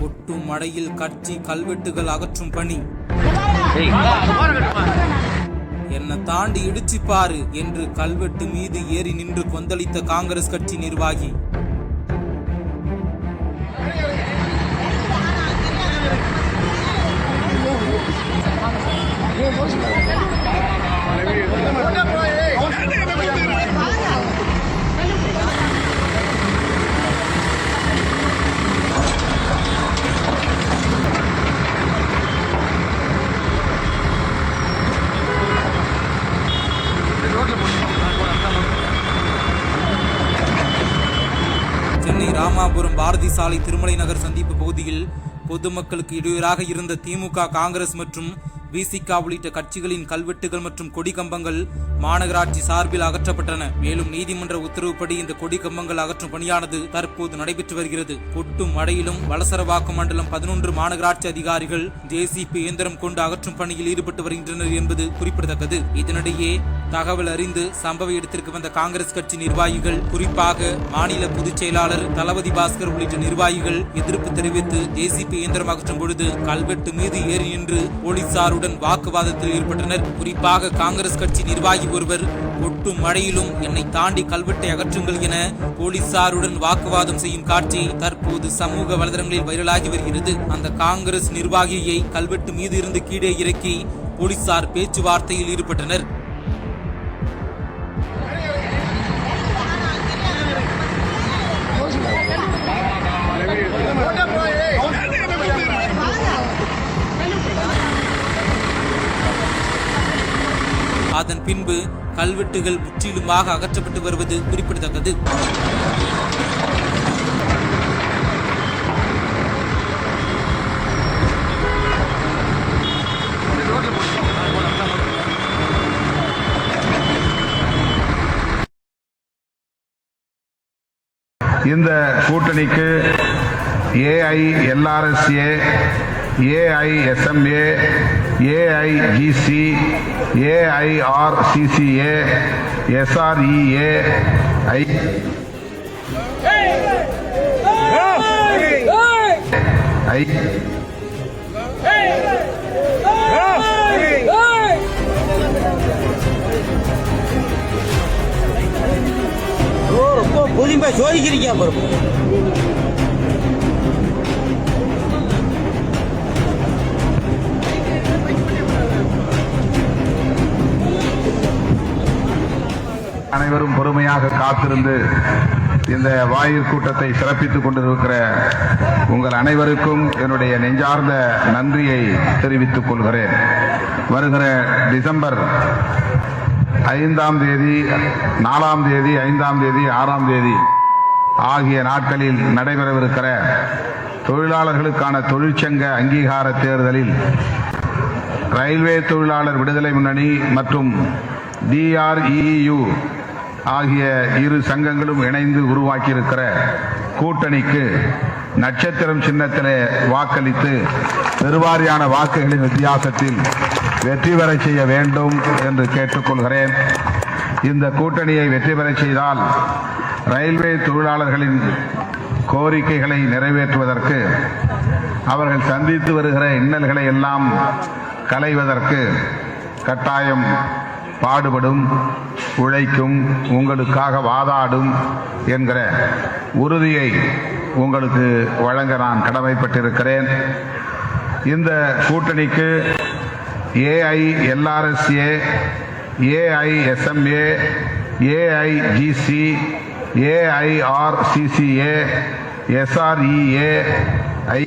கொட்டும் மழையில் கட்சி கல்வெட்டுகள் அகற்றும் பணி. என்னை தாண்டி இடிச்சு பாரு என்று கல்வெட்டு மீது ஏறி நின்று கொந்தளித்த காங்கிரஸ் கட்சி நிர்வாகி. சென்னை ராமாபுரம் பாரதி சாலை திருமலை நகர் சந்திப்பு பகுதியில் பொதுமக்களுக்கு இடையூறாக இருந்த திமுக காங்கிரஸ் மற்றும் விசிகா உள்ளிட்ட கட்சிகளின் கல்வெட்டுகள் மற்றும் கொடி கம்பங்கள் மாநகராட்சி சார்பில் அகற்றப்பட்டன. மேலும் நீதிமன்ற உத்தரவுப்படி இந்த கொடி கம்பங்கள் அகற்றும் பணியானது தற்போது நடைபெற்று வருகிறது. கொட்டும் மழையிலும் வலசரவாக்கம் மண்டலம் பதினொன்று மாநகராட்சி அதிகாரிகள் ஜேசிபி இயந்திரம் கொண்டு அகற்றும் பணியில் ஈடுபட்டு வருகின்றனர் என்பது குறிப்பிடத்தக்கது. இதனிடையே தகவல் அறிந்து சம்பவ இடத்திற்கு வந்த காங்கிரஸ் கட்சி நிர்வாகிகள் குறிப்பாக மாநில பொதுச் செயலாளர் தளபதி பாஸ்கர் உள்ளிட்ட நிர்வாகிகள் எதிர்ப்பு தெரிவித்து ஜேசிபி இயந்திரம் அகற்றும் பொழுது கல்வெட்டு மீது ஏறி நின்று போலீசாருடன் வாக்குவாதத்தில் ஈடுபட்டனர். குறிப்பாக காங்கிரஸ் கட்சி நிர்வாகி ஒருவர் ஒட்டும் மழையிலும் என்னை தாண்டி கல்வெட்டை அகற்றுங்கள் என போலீசாருடன் வாக்குவாதம் செய்யும் காட்சி தற்போது சமூக வலைதளங்களில் வைரலாகி வருகிறது. அந்த காங்கிரஸ் நிர்வாகியை கல்வெட்டு மீது இருந்து கீழே இறக்கி போலீசார் பேச்சுவார்த்தையில் ஈடுபட்டனர். அதன் பின்பு கல்வெட்டுகள் முற்றிலுமாக அகற்றப்பட்டு வருவது குறிப்பிடத்தக்கது. இந்த கூட்டணிக்கு ஏஐஎல்ஆர்எஸ்ஏ ஏஐஎஸ்எம்ஏ ஏஐஜிசி ஏஐஆர்சிசிஏ எஸ்ஆர்இஏ ஐ ஐ ஓ ரொம்ப புதுமை சோதிக்கிறீங்க அப்புறம் அனைவரும் பொறுமையாக காத்திருந்து இந்த வாயு கூட்டத்தை சிறப்பித்துக் கொண்டிருக்கிற உங்கள் அனைவருக்கும் என்னுடைய நெஞ்சார்ந்த நன்றியை தெரிவித்துக் கொள்கிறேன். வருகிற டிசம்பர் ஐந்தாம் தேதி நாலாம் தேதி ஐந்தாம் தேதி ஆறாம் தேதி ஆகிய நாட்களில் நடைபெறவிருக்கிற தொழிலாளர்களுக்கான தொழிற்சங்க அங்கீகார தேர்தலில் ரயில்வே தொழிலாளர் விடுதலை முன்னணி மற்றும் டிஆர்இயு ஆகிய இரு சங்கங்களும் இணைந்து உருவாக்கியிருக்கிற கூட்டணிக்கு நட்சத்திரம் சின்னத்திலே வாக்களித்து பெருவாரியான வாக்குகளின் வித்தியாசத்தில் வெற்றி பெற செய்ய வேண்டும் என்று கேட்டுக்கொள்கிறேன். இந்த கூட்டணியை வெற்றி பெற செய்தால் ரயில்வே தொழிலாளர்களின் கோரிக்கைகளை நிறைவேற்றுவதற்கு அவர்கள் சந்தித்து வருகிற இன்னல்களை எல்லாம் களைவதற்கு கட்டாயம் பாடுபடும் உழைக்கும் உங்களுக்காக வாதாடும் என்கிற உறுதியை உங்களுக்கு வழங்க நான் கடமைப்பட்டிருக்கிறேன். இந்த கூட்டணிக்கு ஏஐஎல்ஆர்எஸ்ஏ ஏஐஎஸ்எம்ஏ ஏஐஜிசி ஏஐஆர்சிசிஏ எஸ்ஆர்இஏ ஐ